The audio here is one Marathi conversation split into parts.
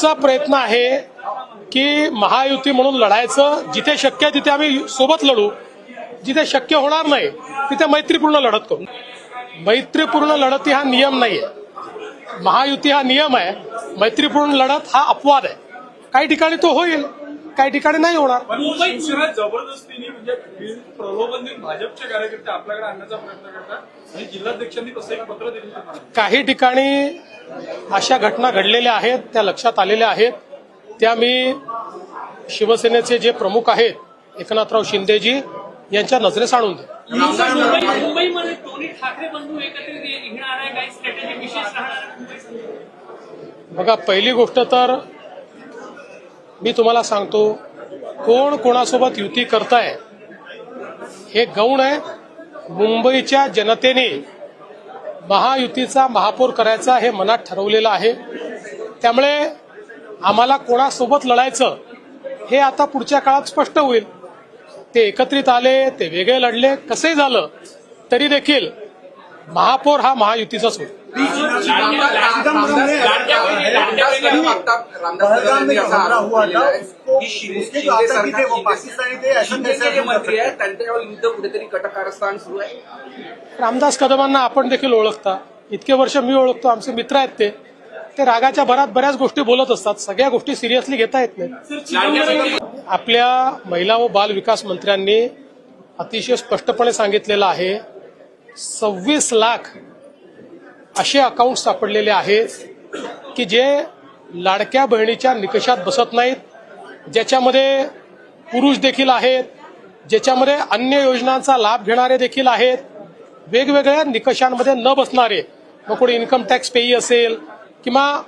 आमचा प्रयत्न आहे की महायुती म्हणून लढायचं जिथे शक्य आहे तिथे आम्ही सोबत लढू. जिथे शक्य होणार नाही तिथे मैत्रीपूर्ण लढत करू. मैत्रीपूर्ण लढती हा नियम नाहीये. महायुती हा नियम आहे. मैत्रीपूर्ण लढत हा अपवाद आहे. काही ठिकाणी तो होईल काही ठिकाणी नाही होणार. जबरदस्तीने म्हणजे प्रलोभन देऊन भाजपचे कार्यकर्ते आपल्याकडे आणण्याचा प्रयत्न करतात आणि जिल्हाध्यक्षांनी तसं एक पत्र दिलं होतं. काही ठिकाणी अशा घटना घडलेल्या आहेत त्या लक्षात आलेल्या आहेत. त्या मी शिवसेनेचे जे प्रमुख आहेत एकनाथराव शिंदेजी यांच्या नजरेस आणून दे मुंबईमध्ये दोन्ही ठाकरे बंधू एकत्रित आहे काही स्ट्रॅटेजी विशेष राहणार बघा पहिली गोष्ट तर मी तुम्हाला सांगतो कोण कोणासोबत युती करताय हे गौण आहे. मुंबईच्या जनतेने महायुतीचा महापौर करायचा हे मनात ठरवलेलं आहे. त्यामुळे आम्हाला कोणासोबत लढायचं हे आता पुढच्या काळात स्पष्ट होईल. ते एकत्रित आले ते वेगळे लढले कसे झालं तरी देखील महापौर हा महायुतीचाच होईल रामदास कदमांना आपण देखील ओळखता. इतके वर्ष मी ओळखतो आमचे मित्र आहेत ते. ते रागाच्या भरात बऱ्याच गोष्टी बोलत असतात. सगळ्या गोष्टी सिरियसली घेता येत नाही आपल्या महिला व बाल विकास मंत्र्यांनी अतिशय स्पष्टपणे सांगितलेलं आहे. सव्वीस लाख असे अकाउंट सापडलेले आहेत की जे लाडक्या बहिणीच्या निकषात बसत नाहीत ज्याच्यामध्ये पुरुष देखील आहेत ज्याच्यामध्ये अन्य योजनांचा लाभ घेणारे देखील आहेत वेगवेगळ्या निकषांमध्ये न बसणारे मग कोणी इन्कम टॅक्स पेई असेल किंवा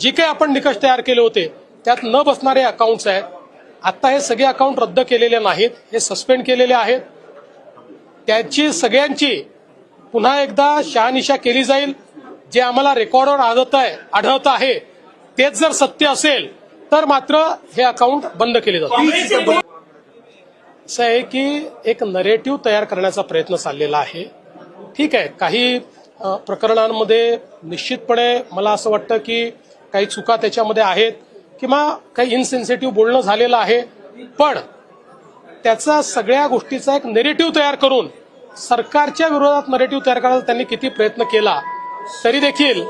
जे काही आपण निकष तयार केले होते त्यात न बसणारे अकाउंट्स आहेत. आता हे सगळे अकाउंट रद्द केलेले नाहीत हे सस्पेंड केलेले आहेत. त्याची सगळ्यांची पुन्हा एकदा शहानिशा केली जाईल. जे आम्हाला रेकॉर्डवर आढळत आहे आढळत आहे तेच जर सत्य असेल तर मात्र हे अकाउंट बंद केले जातील असं आहे की एक नरेटिव्ह तयार करण्याचा प्रयत्न चाललेला आहे. ठीक आहे काही प्रकरणांमध्ये निश्चितपणे मला असं वाटतं की काही चुका त्याच्यामध्ये आहेत किंवा काही इनसेन्सिटिव्ह बोलणं झालेलं आहे. पण त्याचा सगळ्या गोष्टीचा एक नेरेटिव्ह तयार करून सरकारच्या विरोधात नेरेटिव्ह तयार करायचा त्यांनी किती प्रयत्न केला तरी देखील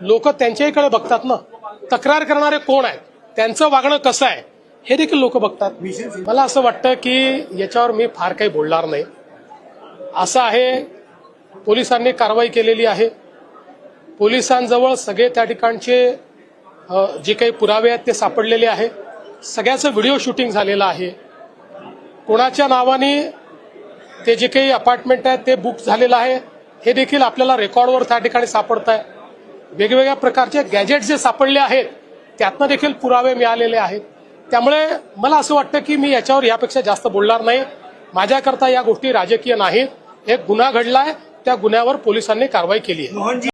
लोक त्यांच्याहीकडे बघतात ना. तक्रार करणारे कोण आहेत? त्यांचं वागणं कसं आहे? हे देखील लोक बघतात. मला असं वाटतं की याच्यावर मी फार काही बोलणार नाही. असं आहे पोलिसांनी कारवाई केलेली आहे. पोलिसांजवळ सगळे त्या ठिकाणचे जे काही पुरावे आहेत ते सापडलेले आहे. सगळ्याचं व्हिडिओ शूटिंग झालेलं आहे. कोणाच्या नावाने ते जे काही अपार्टमेंट आहे ते बुक झालेलं आहे हे देखील आपल्याला रेकॉर्डवर त्या ठिकाणी सापडत आहे वेगवेगळ्या प्रकारचे गॅजेट जे सापडले आहेत त्यातनं देखील पुरावे मिळालेले आहेत. त्यामुळे मला असं वाटतं की मी याच्यावर यापेक्षा जास्त बोलणार नाही. माझ्याकरता या गोष्टी राजकीय नाहीत. एक गुन्हा घडलाय त्या गुन्ह्यावर पोलिसांनी कारवाई केली आहे.